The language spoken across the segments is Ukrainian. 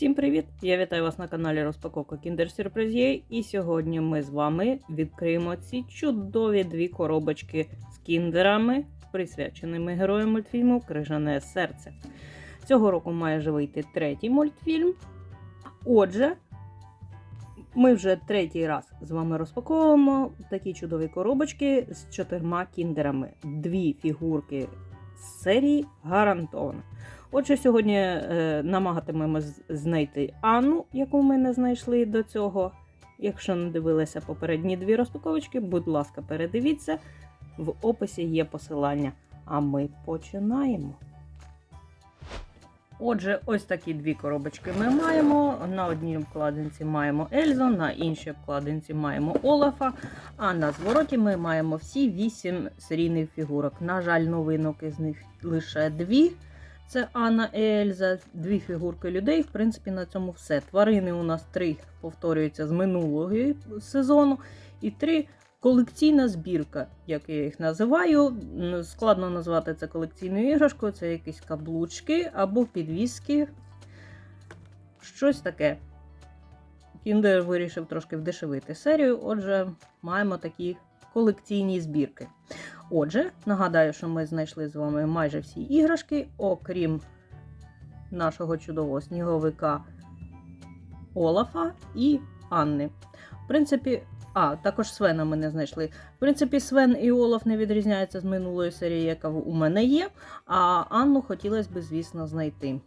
Всім привіт! Я вітаю вас на каналі Розпаковка Kinder Surprise. І сьогодні ми з вами відкриємо ці чудові дві коробочки з кіндерами, присвяченими героям мультфільму Крижане серце. Цього року має вже вийти третій мультфільм. Отже, ми вже третій раз з вами розпаковуємо такі чудові коробочки з чотирма кіндерами. Дві фігурки з серії гарантовано. Отже, сьогодні е, намагатимемось знайти Анну, яку ми не знайшли до цього. Якщо не дивилися попередні дві розпаковочки, будь ласка, передивіться. В описі є посилання. А ми починаємо. Отже, ось такі дві коробочки ми маємо. На одній обкладинці маємо Ельзу, на іншій обкладинці маємо Олафа. А на звороті ми маємо всі вісім серійних фігурок. На жаль, новинок із них лише дві. Це Анна Ельза, дві фігурки людей. В принципі, на цьому все. Тварини у нас три повторюються з минулого сезону, і три колекційна збірка, як я їх називаю. Складно назвати це колекційною іграшкою, це якісь каблучки або підвіски. Щось таке. Кіндер вирішив трошки вдешевити серію, отже, маємо такі колекційні збірки. Отже, нагадаю, що ми знайшли з вами майже всі іграшки, окрім нашого чудового сніговика Олафа і Анни. В принципі, а, також Свена ми не знайшли. В принципі, Свен і Олаф не відрізняються з минулої серії, яка у мене є. А Анну хотілося б, звісно, знайти.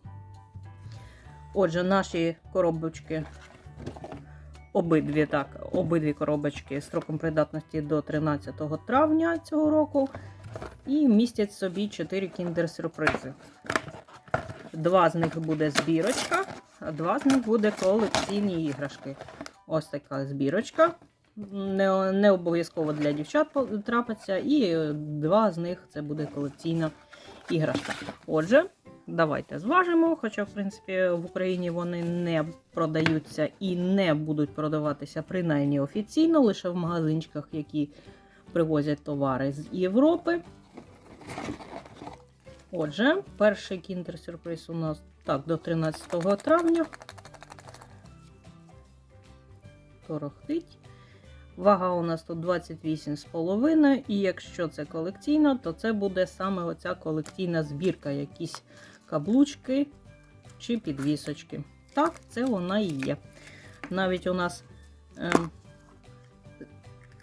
Отже, наші коробочки обидві так, обидві коробочки строком придатності до 13 травня цього року. І містять собі 4 кіндер-сюрпризи. Два з них буде збірочка, а два з них буде колекційні іграшки. Ось така збірочка. Не, не обов'язково для дівчат трапиться. І два з них це буде колекційна іграшка. Отже, Давайте зважимо, хоча, в принципі, в Україні вони не продаються і не будуть продаватися принаймні офіційно, лише в магазинчиках, які привозять товари з Європи. Отже, перший кіндер-сюрприз у нас так, до 13 травня. Торохтить. Вага у нас тут 28,5, і якщо це колекційно, то це буде саме оця колекційна збірка, якісь каблучки чи підвісочки. Так, це вона і є. Навіть у нас е,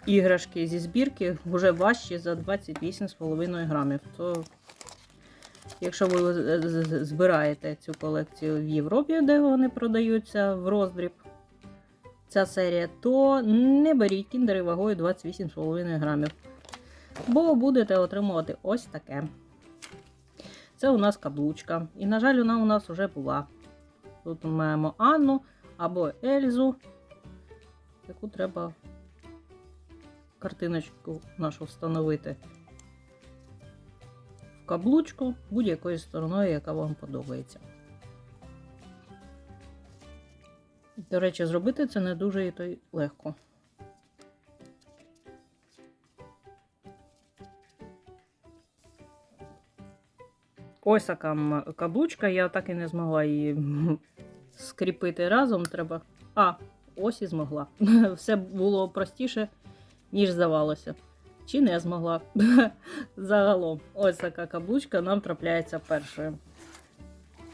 іграшки зі збірки вже важчі за 28,5 грамів. То, якщо ви з- збираєте цю колекцію в Європі, де вони продаються в роздріб, ця серія, то не беріть кіндери вагою 28,5 грамів. Бо будете отримувати ось таке. Це у нас каблучка. І, на жаль, вона у нас вже була. Тут ми маємо Анну або Ельзу, яку треба картиночку нашу встановити в каблучку будь-якою стороною, яка вам подобається. До речі, зробити це не дуже і то й легко. Ось така каблучка, я так і не змогла її скріпити разом. Треба. А, ось і змогла. Все було простіше, ніж здавалося. Чи не змогла. Загалом, ось така каблучка нам трапляється першою.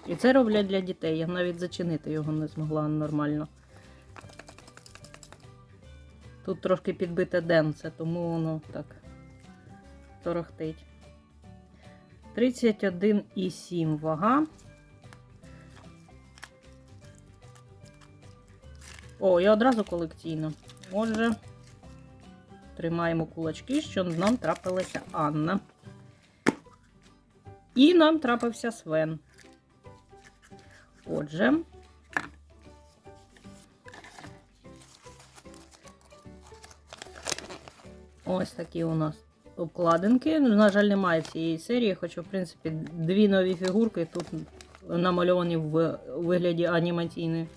І це роблять для дітей. Я навіть зачинити його не змогла нормально. Тут трошки підбите денце, тому воно так торохтить. 31,7 вага. О, і одразу колекційно. Отже, тримаємо кулачки, що нам трапилася Анна. І нам трапився Свен. Отже. Ось такі у нас обкладинки. На жаль, немає всієї серії, хоча, в принципі, дві нові фігурки тут намальовані в вигляді анімаційної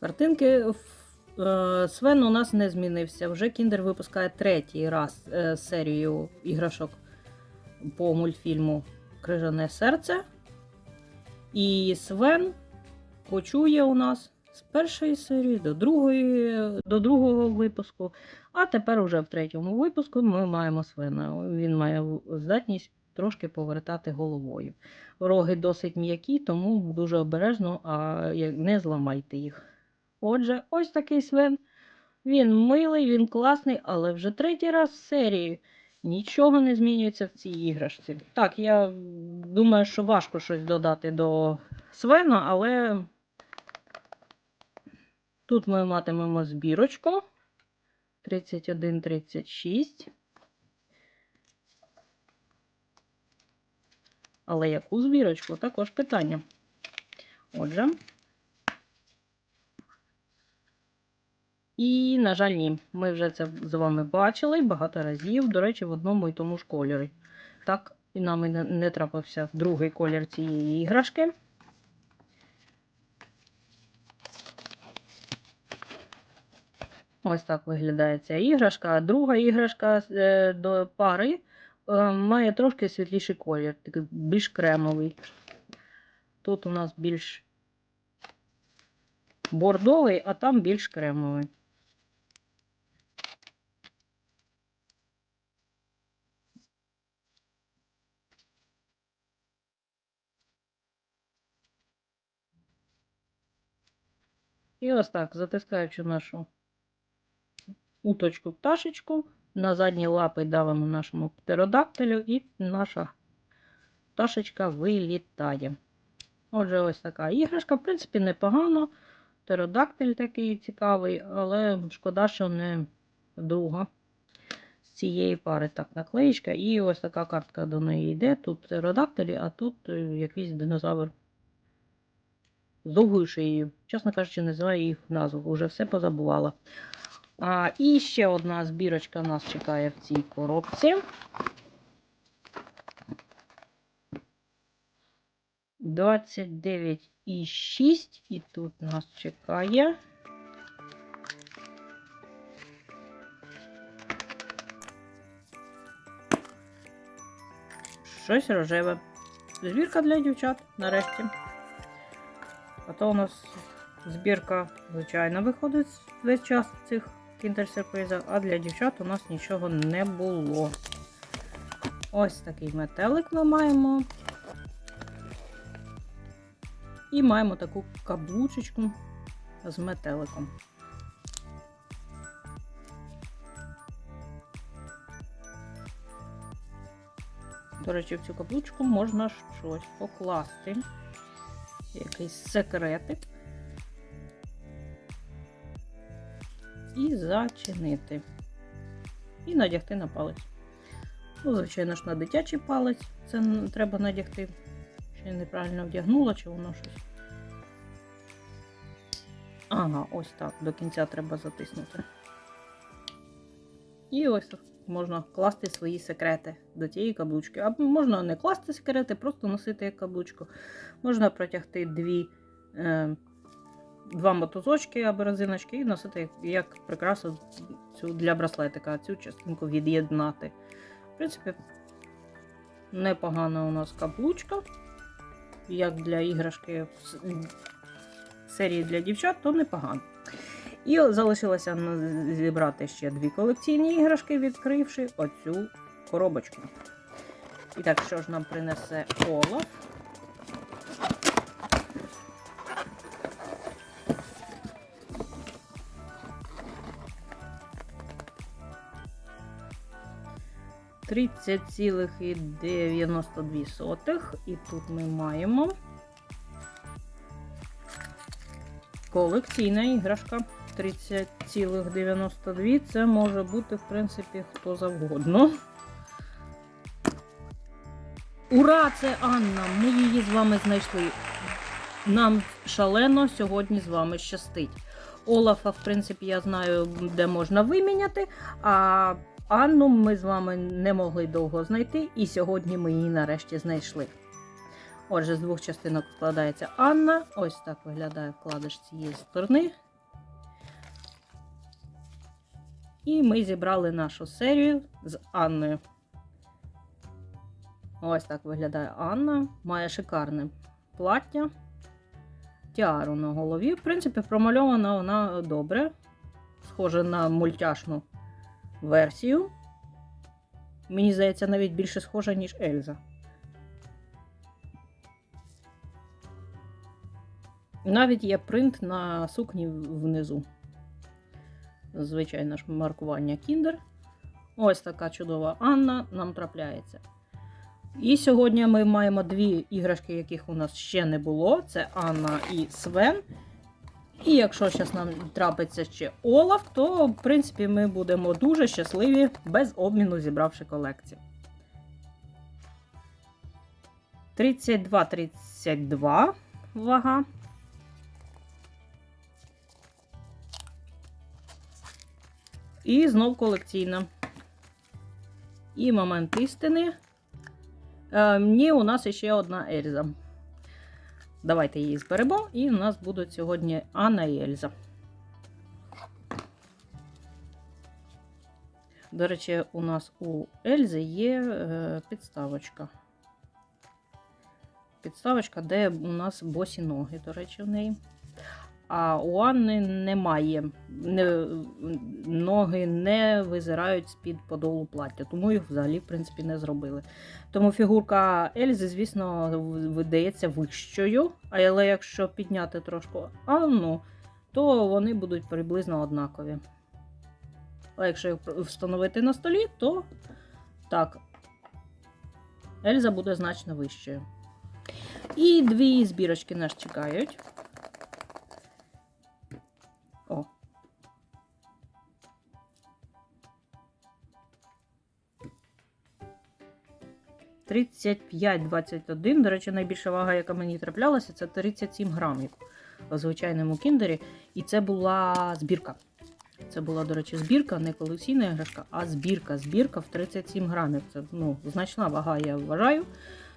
картинки. Е, Свен у нас не змінився. Вже Кіндер випускає третій раз е, серію іграшок по мультфільму Крижане серце. І Свен кочує у нас з першої серії до другої, до другого випуску. А тепер уже в третьому випуску ми маємо свина. Він має здатність трошки повертати головою. Роги досить м'які, тому дуже обережно, а не зламайте їх. Отже, ось такий свин. Він милий, він класний, але вже третій раз в серії. Нічого не змінюється в цій іграшці. Так, я думаю, що важко щось додати до свина, але тут ми матимемо збірочку 31-36. Але яку збірочку? Також питання. Отже. І, на жаль, ні. Ми вже це з вами бачили багато разів, до речі, в одному і тому ж кольорі. Так, і нам не трапився другий колір цієї іграшки. Ось так виглядає ця іграшка. Друга іграшка е, до пари е, має трошки світліший колір, більш кремовий. Тут у нас більш бордовий, а там більш кремовий. І ось так, затискаючи нашу уточку пташечку, на задні лапи давимо нашому птеродактилю, і наша пташечка вилітає. Отже, ось така іграшка, в принципі, непогано. Птеродактиль такий цікавий, але шкода, що не друга з цієї пари. Так, наклеїчка. І ось така картка до неї йде. Тут птеродактилі, а тут е, якийсь динозавр з довгою шиєю. Чесно кажучи, не знаю їх назву, вже все позабувала. А, і ще одна збірочка нас чекає в цій коробці. Двадцять дев'ять і шість, і тут нас чекає. Щось рожеве. Збірка для дівчат нарешті. А то у нас збірка, звичайно, виходить весь час цих кіндер-сюрпризів, а для дівчат у нас нічого не було. Ось такий метелик ми маємо. І маємо таку каблучечку з метеликом. До речі, в цю каблучку можна щось покласти. Якийсь секретик. І зачинити. І надягти на палець. Ну, звичайно ж, на дитячий палець це треба надягти. Ще неправильно вдягнула, чи воно щось. Ага, ось так. До кінця треба затиснути. І ось можна класти свої секрети до тієї каблучки. А можна не класти секрети, просто носити як каблучку. Можна протягти дві, е, два мотузочки або резиночки і носити як, прикрасу цю для браслетика, цю частинку від'єднати. В принципі, непогана у нас каблучка. Як для іграшки серії для дівчат, то непогано. І залишилося зібрати ще дві колекційні іграшки, відкривши оцю коробочку. І так, що ж нам принесе Олаф? Тридцять цілих і 92 сотих. І тут ми маємо колекційна іграшка. 30,92. Це може бути, в принципі, хто завгодно. Ура! Це Анна! Ми її з вами знайшли. Нам шалено сьогодні з вами щастить. Олафа, в принципі, я знаю, де можна виміняти. А Анну ми з вами не могли довго знайти, і сьогодні ми її нарешті знайшли. Отже, з двох частинок складається Анна. Ось так виглядає вкладиш цієї сторони. І ми зібрали нашу серію з Анною. Ось так виглядає Анна. Має шикарне плаття. тіару на голові. В принципі, промальована вона добре. Схожа на мультяшну версію. Мені здається, навіть більше схожа, ніж Ельза. Навіть є принт на сукні внизу. Звичайно ж, маркування Kinder. Ось така чудова Анна нам трапляється. І сьогодні ми маємо дві іграшки, яких у нас ще не було: це Анна і Свен. І якщо зараз нам трапиться ще Олаф, то в принципі ми будемо дуже щасливі без обміну, зібравши колекцію. 32-32 вага. І знов колекційна. І момент істини. Е, ні, у нас ще одна Ельза. Давайте її зберемо, і у нас будуть сьогодні Анна і Ельза. До речі, у нас у Ельзи є е, підставочка. Підставочка, де у нас босі ноги, до речі, в неї. А у Анни немає. Не, ноги не визирають з-під подолу плаття, тому їх взагалі, в принципі, не зробили. Тому фігурка Ельзи, звісно, видається вищою, але якщо підняти трошки Анну, то вони будуть приблизно однакові. А якщо їх встановити на столі, то так, Ельза буде значно вищою. І дві збірочки нас чекають. 35-21. До речі, найбільша вага, яка мені траплялася, це 37 грамів в звичайному кіндері. І це була збірка. Це була, до речі, збірка, не колекційна іграшка, а збірка. Збірка в 37 грамів. Це ну, значна вага, я вважаю.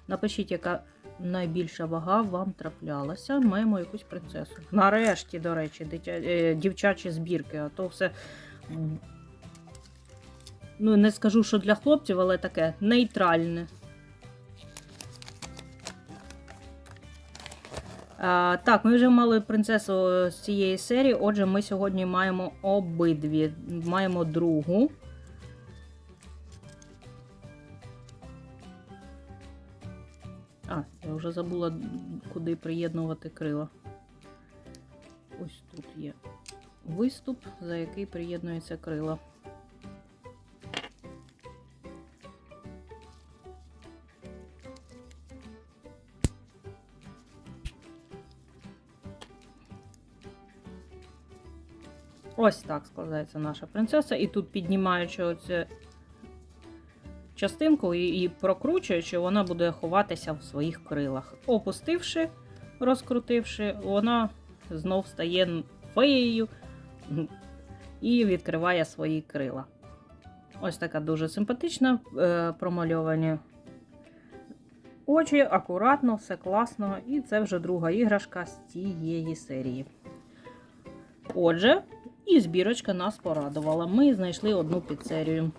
Напишіть, яка найбільша вага вам траплялася. Маємо якусь принцесу. Нарешті, до речі, дитя... Е, дівчачі збірки. А то все. Ну, не скажу, що для хлопців, але таке нейтральне. Так, ми вже мали принцесу з цієї серії. Отже, ми сьогодні маємо обидві. Маємо другу. А, я вже забула, куди приєднувати крила. Ось тут є виступ, за який приєднується крила. Ось так складається наша принцеса. І тут, піднімаючи оцю частинку і, і прокручуючи, вона буде ховатися в своїх крилах. Опустивши, розкрутивши, вона знов стає феєю і відкриває свої крила. Ось така дуже симпатична, е, промальовані очі, акуратно, все класно. І це вже друга іграшка з цієї серії. Отже, і збірочка нас порадувала. Ми знайшли одну підсерію,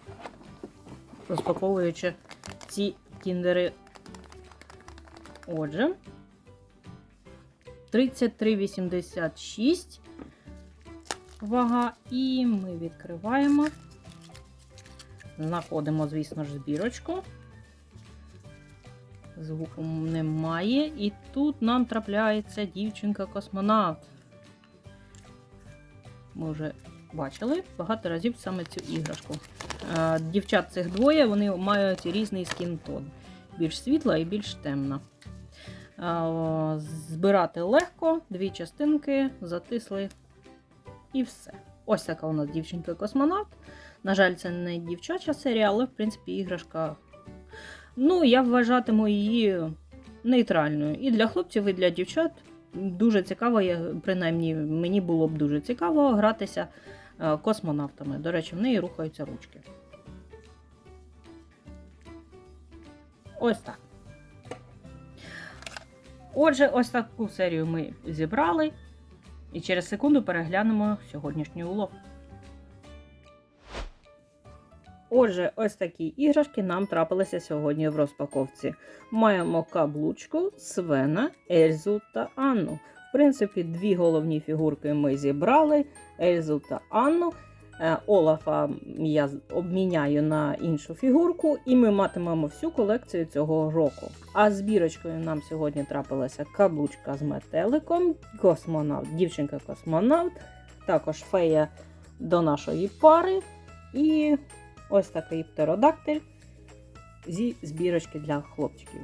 розпаковуючи ці кіндери. Отже, 33,86 вага. І ми відкриваємо. Знаходимо, звісно ж, збірочку. Звуку немає. І тут нам трапляється дівчинка-космонавт. Ми вже бачили багато разів саме цю іграшку. Е, Дівчат цих двоє вони мають різний скін-тон. Більш світла і більш темна. Е, Збирати легко, дві частинки, затисли і все. Ось така у нас дівчинка-космонавт. На жаль, це не дівчача серія, але в принципі іграшка. Ну, я вважатиму її нейтральною. І для хлопців, і для дівчат. Дуже цікаво, принаймні, мені було б дуже цікаво гратися е, космонавтами. До речі, в неї рухаються ручки. Ось так. Отже, ось таку серію ми зібрали. І через секунду переглянемо сьогоднішній улов. Отже, ось такі іграшки нам трапилися сьогодні в розпаковці. Маємо каблучку, Свена, Ельзу та Анну. В принципі, дві головні фігурки ми зібрали: Ельзу та Анну. Е, Олафа я обміняю на іншу фігурку, і ми матимемо всю колекцію цього року. А з бірочкою нам сьогодні трапилася каблучка з метеликом, космонавт, дівчинка-космонавт, також фея до нашої пари. І ось такий птеродактиль зі збірочки для хлопчиків.